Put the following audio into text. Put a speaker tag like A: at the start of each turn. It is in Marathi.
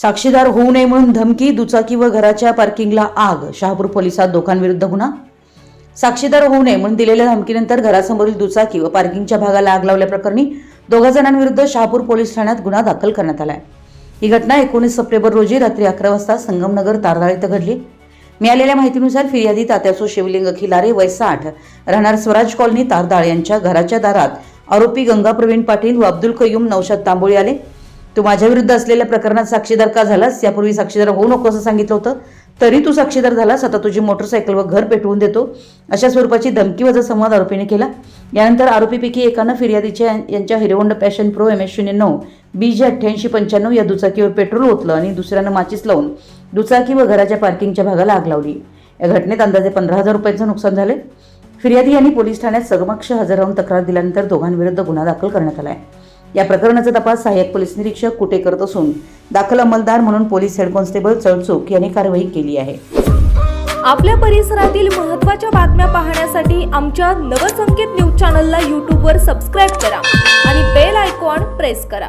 A: साक्षीदार होऊ नये म्हणून धमकी दुचाकी व घराच्या पार्किंगला आग शहापूर पोलिसात दोघांविरुद्ध गुन्हा? साक्षीदार होऊ नये म्हणून दिलेल्या धमकीनंतर घरासमोरील दुचाकी व पार्किंगच्या भागाला आग लावल्याप्रकरणी दोघा जणांविरुद्ध शहापूर पोलीस ठाण्यात गुन्हा दाखल करण्यात आला आहे ही घटना एकोणीस सप्टेंबर रोजी रात्री अकरा वाजता संगमनगर तारदाळ इथं घडली. मिळालेल्या माहितीनुसार फिर्यादी तात्यासो शिवलिंग खिलारे वय साठ राहणार स्वराज कॉलनी तारदाळ यांच्या घराच्या दारात आरोपी गंगा प्रवीण पाटील व अब्दुल कयूम नौशाद तांबोळी आले. तू माझ्या विरुद्ध असलेल्या प्रकरणात साक्षीदार का झालास? यापूर्वी साक्षीदार होऊ नको असं सांगितलं होतं. तरी तू साक्षीदार झालास आता तुझी मोटरसायकल व घर पेटवून देतो. अशा स्वरूपाची धमकी वजा संवाद आरोपीने केला. यानंतर आरोपीपैकी एकानं फिर्यादीच्या यांच्या Hero Honda Passion Pro M S शून्य नऊ बी जे अठ्ठ्याऐंशी पंच्याण्णव या दुचाकीवर पेट्रोल ओतलं आणि दुसऱ्यानं माचीस लावून दुचाकी व घराच्या पार्किंगच्या भागाला आग लावली. या घटनेत अंदाजे पंधरा हजार रुपयांचं नुकसान झाले फिर्यादी यांनी पोलीस ठाण्यात समक्ष हजर राहून तक्रार दिल्यानंतर दोघांविरुद्ध गुन्हा दाखल करण्यात आला आहे या प्रकरणाचा तपास सहाय्यक पोलीस निरीक्षक कुटे करत असून दाखल अंमलदार म्हणून पोलीस हेड कॉन्स्टेबल चळचूक यांनी कारवाई केली आहे.
B: आपल्या परिसरातील महत्त्वाच्या बातम्या पाहण्यासाठी आमच्या नवसंकेत न्यूज चॅनलला यूट्यूबवर सबस्क्राईब करा आणि बेल आयकॉन प्रेस करा.